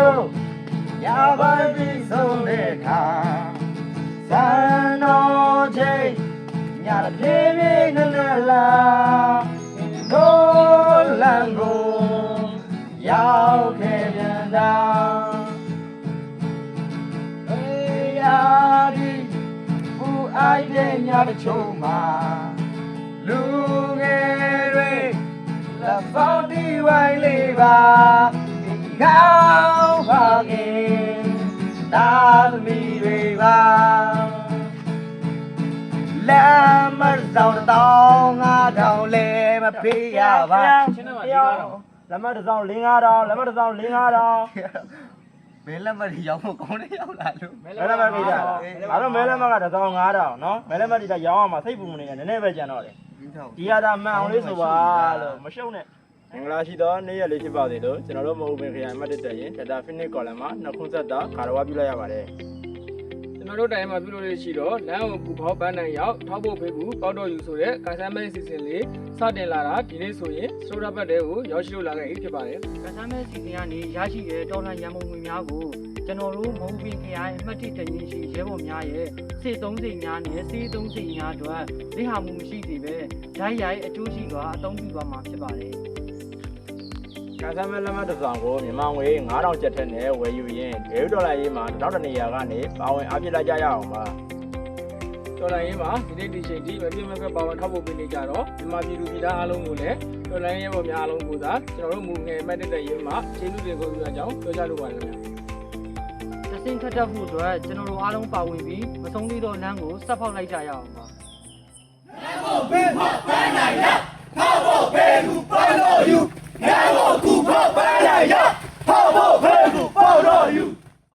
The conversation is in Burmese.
တို့ရပါပြီဆုံးတဲ့ခါစံတော်ချိန်ညပြေးပြေးနဲ့နဲ့လာကိုလန်ကိုရောက်ခဲ့ပြန်တာအေးရာဒီဘူးအိုက်တဲ့ညတစ်ချုံမှာလူငယ်တွေလက်ဖောက် ခင်တာသမီးတွေပါလမ်းမဆောင်တောင်းငါတောင်းလဲမဖေးရပါချင်းတော့ဒီကတော့လက်မတစ်စောင်း၄5000လက်မတစ်စောင်း၄5000မင်းလက်မတွေရောက်ဖို့ကောင်းတယ်ရောက်လာလို့မဲလက်မကြီးတာငါတို့မဲလက်မကတစ်စောင်း9000နော်မဲလက်မကြီးတာရောင်းအောင်မှာစိတ်ပူမနေနဲ့နည်းနည်းပဲကြံတော့တယ်ပြီးတော့ဒီဟာဒါမှန်အောင်လေးဆိုပါလို့မရှုံနဲ့ မင်္ဂလာရှိသောနေ့ရက်လေးဖြစ်ပါစေလို့ကျွန်တော်တို့မဟုတ်ပင်ခရိုင်မတ်တက်ရင် data finish column မှာနှစ်ခုဆက်တာခါရဝပြုလိုက်ရပါတယ်ကျွန်တော်တို့တိုင်းမှာပြုလုပ်လို့ရှိတော့လမ်းကိုပူဖောက်ပန်းနိုင်ရောက်ထောက်ဖို့ဖေးကူပေါက်တော့ယူဆိုတဲ့ကာဆမ်းမဲစီစဉ်လေးစတင်လာတာဒီနေ့ဆိုရင်စတိုရာဘတ်တဲကိုရောက်ရှိလို့လာခဲ့ပြီဖြစ်ပါတယ်ကစားမဲ့စီစဉ်ကနေရရှိတဲ့တော်လှန်ရန်ပုံငွေများကိုကျွန်တော်တို့မဟုတ်ပင်ခရိုင်အမှတ်တိတရင်ရှိရဲဘော်များရဲ့စေသုံးစိတ်များနဲ့စေသုံးစိတ်များအတွက်လိဟာမှုမရှိသေးပဲဓာတ်ရိုက်အကျိုးရှိစွာအသုံးပြုသွားမှာဖြစ်ပါတယ် ကစားမဲလက်မတစ်စောင်းကိုမြန်မာငွေ9000ကျပ်ထက်နဲ့ဝယ်ယူရင်ဒေဒေါ်လာရေးမှာတောက်တနေရာကနေပါဝင်အပြစ်လိုက်ကြရအောင်ပါတော်လိုင်းရေးမှာဒီနေ့ဒီချိန်ဒီမပြတ်မပြတ်ပါဝင်ထောက်ဖို့ပေးနေကြတော့မြန်မာပြည်သူပြည်သားအားလုံးကိုလည်းတော်လိုင်းရေးပေါ်များအားလုံးကိုသာကျွန်တော်တို့မူငယ်မတ်တက်တဲ့ရေးမှာခြေလူတွေကိုယူအကြောင်းပြောကြလိုပါတယ်ခင်ဗျာ။သစင်ခတ်တက်ဖို့အတွက်ကျွန်တော်တို့အားလုံးပါဝင်ပြီးမဆုံးသေးသောလမ်းကိုဆက်ဖောက်လိုက်ကြရအောင်ပါ။